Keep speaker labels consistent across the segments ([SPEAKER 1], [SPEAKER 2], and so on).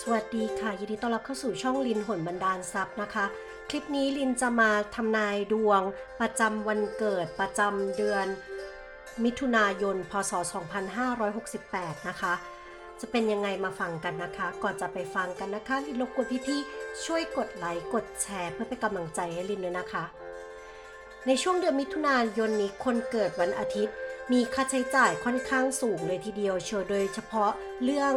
[SPEAKER 1] สวัสดีค่ะ ยินดีต้อนรับเข้าสู่ช่องลินหนบันดาลทรัพย์นะคะ คลิปนี้ลินจะมาทำนายดวง ประจำวันเกิดประจำเดือน มิถุนายน พศ 2568 นะคะ จะเป็นยังไงมาฟังกันนะคะ ก่อนจะไปฟังกันนะคะลินรบกวนพี่ๆช่วยกดไลค์กดแชร์ เพื่อเป็นกำลังใจให้ลินด้วยนะคะ ในช่วงเดือนมิถุนายนนี้คนเกิดวันอาทิตย์ มีค่าใช้จ่ายค่อนข้างสูงเลยทีเดียวเชียวโดยเฉพาะเรื่อง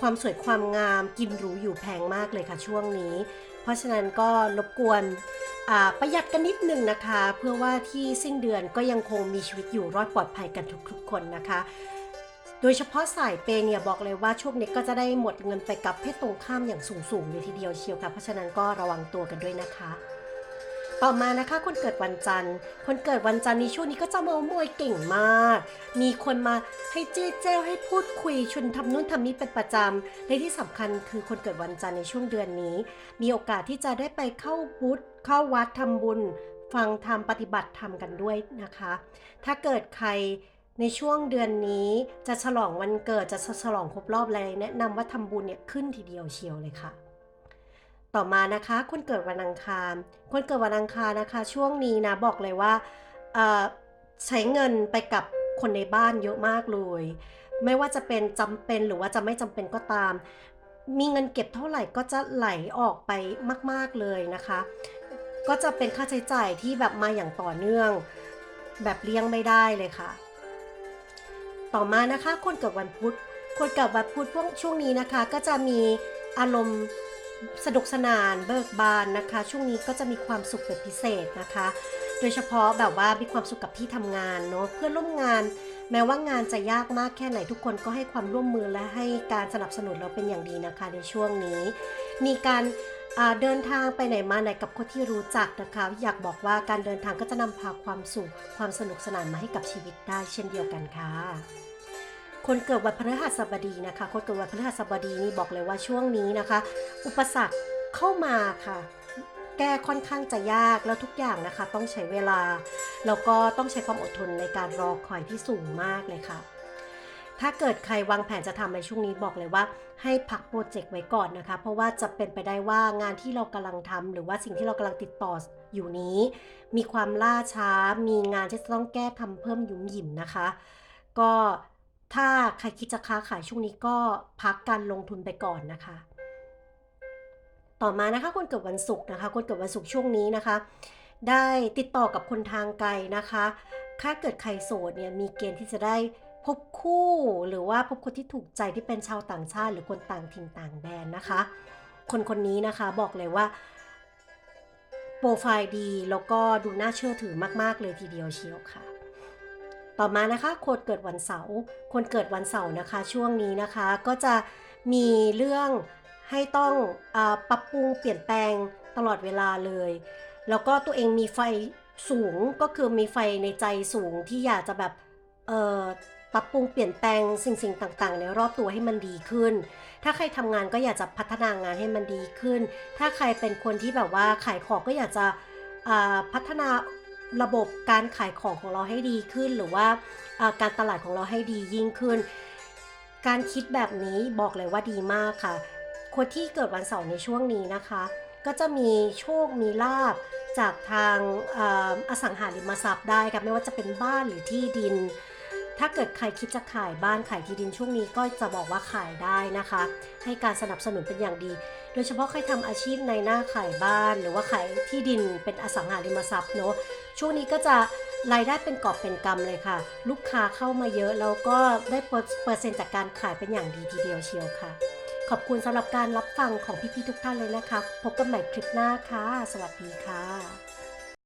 [SPEAKER 1] ความสวยความงามกินหรูอยู่แพงมากเลยค่ะช่วงนี้ เพราะฉะนั้นก็รบกวนประหยัดกันนิดหนึ่งนะคะ เพื่อว่าที่สิ้นเดือนก็ยังคงมีชีวิตอยู่รอดปลอดภัยกันทุกๆ คนนะคะ โดยเฉพาะสายเปย์เนี่ยบอกเลยว่าช่วงนี้ก็จะได้หมดเงินไปกับเพศตรงข้ามอย่างสูงๆเลยทีเดียวเชียวค่ะเพราะฉะนั้นก็ระวังตัวกันด้วยนะคะ ต่อมานะคะ คนเกิดวันจันทร์ คนเกิดวันจันทร์ในช่วงนี้ก็จะเมามอยเก่งมาก มีคนมาให้เจ๊เจ้ให้พูดคุยชวนทำนู่นทำนี่เป็นประจำและที่สำคัญคือคนเกิดวันจันทร์ในช่วงเดือนนี้ มีโอกาสที่จะได้ไปเข้าบุตเข้าวัดทำบุญ ฟังธรรมปฏิบัติธรรมกันด้วยนะคะ ถ้าเกิดใครในช่วงเดือนนี้จะฉลองวันเกิดจะฉลองครบรอบอะไรแนะนำว่าทำบุญเนี่ยขึ้นทีเดียวเชียวเลยค่ะ ต่อมานะคะ คนเกิดวันอังคาร คนเกิดวันอังคารนะคะ ช่วงนี้นะบอกเลยว่าใช้เงินไปกับคนในบ้านเยอะมากเลย ไม่ว่าจะเป็นจำเป็นหรือว่าจะไม่จำเป็นก็ตาม มีเงินเก็บเท่าไหร่ก็จะไหลออกไปมาก ๆเลยนะคะ ก็จะเป็นค่าใช้จ่ายที่แบบมาอย่างต่อเนื่อง แบบเลี่ยงไม่ได้เลยค่ะ ต่อมานะคะ คนเกิดวันพุธคนเกิดวันพุธพวกช่วงนี้นะคะ ก็จะมีอารมณ์ สนุกสนานเบิกบานนะคะ ช่วงนี้ก็จะมีความสุขเป็นพิเศษนะคะ โดยเฉพาะแบบว่ามีความสุขกับที่ทำงานเนาะเพื่อนร่วมงาน แม้ว่างานจะยากมากแค่ไหนทุกคนก็ให้ความร่วมมือและให้การสนับสนุนเราเป็นอย่างดีนะคะ ในช่วงนี้ มีการเดินทางไปไหนมาไหนกับคนที่รู้จักนะคะ อยากบอกว่าการเดินทางก็จะนำพาความสุข ความสนุกสนานมาให้กับชีวิตได้เช่นเดียวกันค่ะ คนเกิดวันพฤหัสบดีนะคะ คนเกิดวันพฤหัสบดีนี่บอกเลยว่าช่วงนี้นะคะ อุปสรรคเข้ามาค่ะ แก้ค่อนข้างจะยากแล้วทุกอย่างนะคะ ต้องใช้เวลา แล้วก็ต้องใช้ความอดทนในการรอคอยที่สูงมากเลยค่ะ ถ้าเกิดใครวางแผนจะทำในช่วงนี้บอกเลยว่า ให้พักโปรเจกต์ไว้ก่อนนะคะ เพราะว่าจะเป็นไปได้ว่างานที่เรากำลังทำหรือว่าสิ่งที่เรากำลังติดต่ออยู่นี้ มีความล่าช้า มีงานที่จะต้องแก้ทำเพิ่มยุ่มหยิมนะคะ ก็ ถ้าใครคิดจะค้าขายช่วงนี้ก็พักการลงทุนไปก่อนนะคะ ต่อมานะคะคนเกิดวันศุกร์นะคะ คนเกิดวันศุกร์ช่วงนี้นะคะ ได้ติดต่อกับคนทางไกลนะคะ ถ้าเกิดใครโสดเนี่ยมีเกณฑ์ที่จะได้พบคู่หรือว่าพบคนที่ถูกใจที่เป็นชาวต่างชาติ หรือคนต่างถิ่นต่างแดนนะคะ คนคนนี้นะคะบอกเลยว่าโปรไฟล์ดีแล้วก็ดูน่าเชื่อถือมาก ๆ เลยทีเดียวเชียวค่ะ ต่อมานะคะคนเกิดวันเสาร์คนเกิดวันเสาร์นะคะ ช่วงนี้นะคะก็จะมีเรื่องให้ต้องอปรับปรุงเปลี่ยนแปลงตลอดเวลาเลย แล้วก็ตัวเองมีไฟสูงก็คือมีไฟในใจสูงที่อยากจะแบบเอ่อปรับปรุงเปลี่ยนแปลงสิ่งสิ่งต่างๆ ในรอบตัวให้มันดีขึ้น ถ้าใครทำงานก็อยากจะพัฒนางานให้มันดีขึ้น ถ้าใครเป็นคนที่แบบว่าขายของก็อยากจะพัฒนา ระบบการขายของของเราให้ดีขึ้น หรือว่าการตลาดของเราให้ดียิ่งขึ้น การคิดแบบนี้บอกเลยว่าดีมากค่ะ คนที่เกิดวันเสาร์ในช่วงนี้นะคะ ก็จะมีโชคมีลาบจากทางออสังหาริมทรัพย์ได้ค่ะไม่ว่าจะเป็นบ้านหรือที่ดิน ถ้าเกิดใครคิดจะขายบ้านขายที่ดินช่วงนี้ก็จะบอกว่าขายได้นะคะ ให้การสนับสนุนเป็นอย่างดี โดยเฉพาะใครทำอาชีพในหน้าขายบ้าน หรือว่าขายที่ดินเป็นอสังหาริมทรัพย์เนอะช่วงนี้ก็จะรายได้เป็นกอบเป็นกำเลยค่ะ ลูกค้าเข้ามาเยอะแล้วก็ได้เปอร์เปอร์เซ็นต์จากการขายเป็นอย่างดีทีเดียวเชียวค่ะ ขอบคุณสำหรับการรับฟังของพี่ๆทุกท่านเลยนะคะ พบกันใหม่คลิปหน้าค่ะ สวัสดีค่ะ